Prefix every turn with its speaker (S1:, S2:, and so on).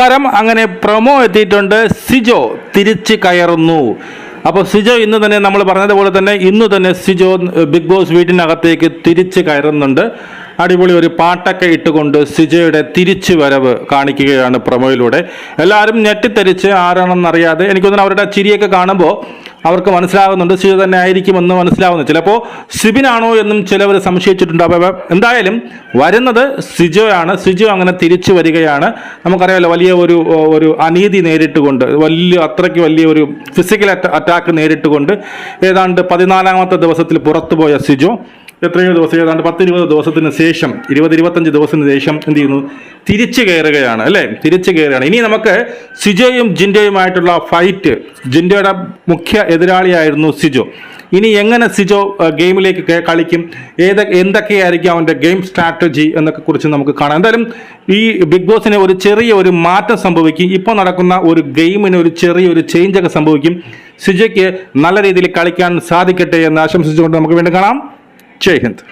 S1: നമസ്കാരം. അങ്ങനെ പ്രൊമോ എത്തിയിട്ടുണ്ട്. സിജോ തിരിച്ച് കയറുന്നു. അപ്പോൾ സിജോ ഇന്ന് തന്നെ നമ്മൾ പറഞ്ഞതുപോലെ തന്നെ ഇന്ന് തന്നെ സിജോ ബിഗ് ബോസ് വീട്ടിനകത്തേക്ക് തിരിച്ച് കയറുന്നുണ്ട്. അടിപൊളി ഒരു പാട്ടൊക്കെ ഇട്ടുകൊണ്ട് സിജോയുടെ തിരിച്ചു വരവ് കാണിക്കുകയാണ് പ്രൊമോയിലൂടെ. എല്ലാവരും ഞെട്ടിത്തെരിച്ച് ആരാണെന്നറിയാതെ എനിക്കൊന്നും അവരുടെ ചിരിയൊക്കെ കാണുമ്പോൾ അവർക്ക് മനസ്സിലാകുന്നുണ്ട് സിജോ തന്നെ ആയിരിക്കുമെന്ന് മനസ്സിലാവുന്നു ചിലപ്പോൾ സിബിനാണോ എന്നും ചിലവർ സംശയിച്ചിട്ടുണ്ട്. അപ്പോൾ എന്തായാലും വരുന്നത് സിജോയാണ്. സിജോ അങ്ങനെ തിരിച്ചു വരികയാണ്. നമുക്കറിയാമല്ലോ വലിയ ഒരു ഒരു അനീതി നേരിട്ടുകൊണ്ട് വലിയ അത്രയ്ക്ക് വലിയ ഒരു ഫിസിക്കൽ അറ്റാക്ക് നേരിട്ടുകൊണ്ട് ഏതാണ്ട് പതിനാലാമത്തെ ദിവസത്തിൽ പുറത്തുപോയ സിജോ എത്രയോ ദിവസം ഏതാണ്ട് പത്ത് ഇരുപത് ദിവസത്തിന് ശേഷം ഇരുപത് ഇരുപത്തഞ്ച് ദിവസത്തിന് ശേഷം എന്ത് ചെയ്യുന്നു? തിരിച്ചു കയറുകയാണ് അല്ലേ? തിരിച്ചു കയറുകയാണ്. ഇനി നമുക്ക് സിജോയും ജിൻഡോയുമായിട്ടുള്ള ഫൈറ്റ് ജിൻഡോയുടെ മുഖ്യ എതിരാളിയായിരുന്നു സിജോ. ഇനി എങ്ങനെ സിജോ ഗെയിമിലേക്ക് കളിക്കും? ഏത് എന്തൊക്കെയായിരിക്കും അവന്റെ ഗെയിം സ്ട്രാറ്റജി എന്നൊക്കെ കുറിച്ച് നമുക്ക് കാണാം. എന്തായാലും ഈ ബിഗ് ബോസിന് ഒരു ചെറിയ ഒരു മാറ്റം സംഭവിക്കും. ഇപ്പോൾ നടക്കുന്ന ഒരു ഗെയിമിന് ഒരു ചെറിയ ഒരു ചേഞ്ചൊക്കെ സംഭവിക്കും. സിജോയ്ക്ക് നല്ല രീതിയിൽ കളിക്കാൻ സാധിക്കട്ടെ എന്ന് ആശംസിച്ചുകൊണ്ട് നമുക്ക് വീണ്ടും കാണാം. జై హింద్.